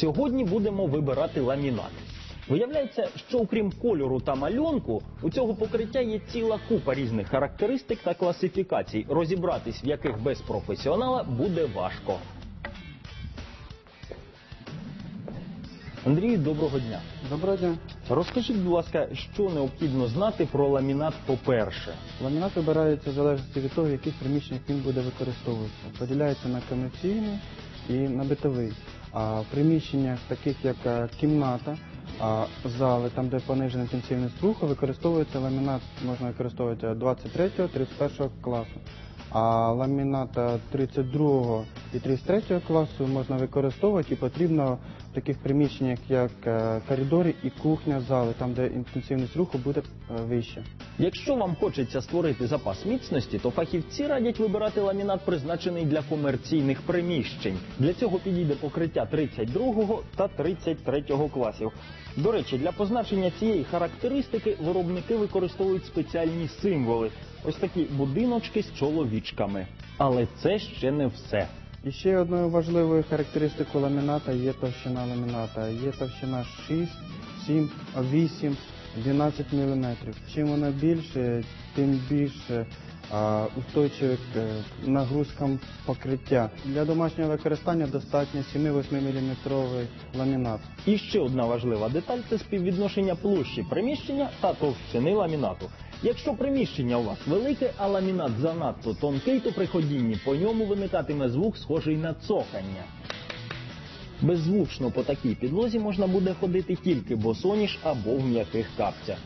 Сьогодні будемо вибирати ламінат. Виявляється, що окрім кольору та мальонку, у цього покриття є ціла купа різних характеристик та класифікацій, розібратись в яких без професіонала буде важко. Андрію, доброго дня. Доброго дня. Розкажіть, будь ласка, що необхідно знати про ламінат по-перше. Ламінат вибирається в залежності від того, в яких приміщеннях він буде використовуватися. Поділяється на комерційний і на битовий. В приміщеннях, таких як е, кімната, зали, там де понижена інтенсивність руху, використовується ламінат, можна використовувати 23-31 класу, а ламінат е, 32 вітрів з третього класу можна використовувати і потрібно в таких приміщеннях, як е, коридори і кухня, зали, там де інтенсивність руху буде е, вище. Якщо вам хочеться створити запас міцності, то фахівці радять вибирати ламінат, призначений для комерційних приміщень. Для цього підійде покриття 32 та 33 класів. До речі, для позначення цієї характеристики виробники використовують спеціальні символи. Ось такі будиночки з чоловічками. Але це ще не все. І ще одною важливою характеристикою ламіната є товщина ламіната. Є товщина 6, 7, 8, 12 мм. Чим вона більше, тим більше а, устойчивий к нагрузкам покриття. Для домашнього використання достатньо 7-8 мм ламінат. І ще одна важлива деталь це співвідношення площі приміщення та товщини ламінату. Якщо приміщення у вас велике, а ламінат занадто тонкий, то при ходінні по ньому виникатиме звук, схожий на цокання. Беззвучно по такій підлозі можна буде ходити тільки босоніж або в м'яких капцях.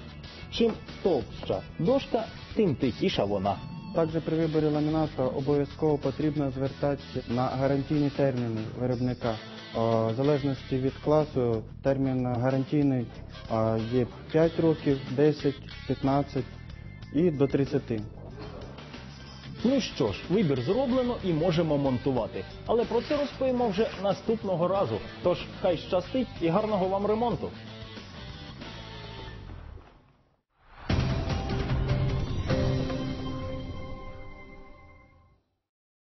Чим товща дошка, тим тихіша вона. Також при виборі ламіната обов'язково потрібно звертатися на гарантійні терміни виробника. В залежності від класу термін гарантійний є 5 років, 10, 15 і до 30. Ну що ж, вибір зроблено і можемо монтувати. Але про це розповімо вже наступного разу. Тож хай щастить і гарного вам ремонту.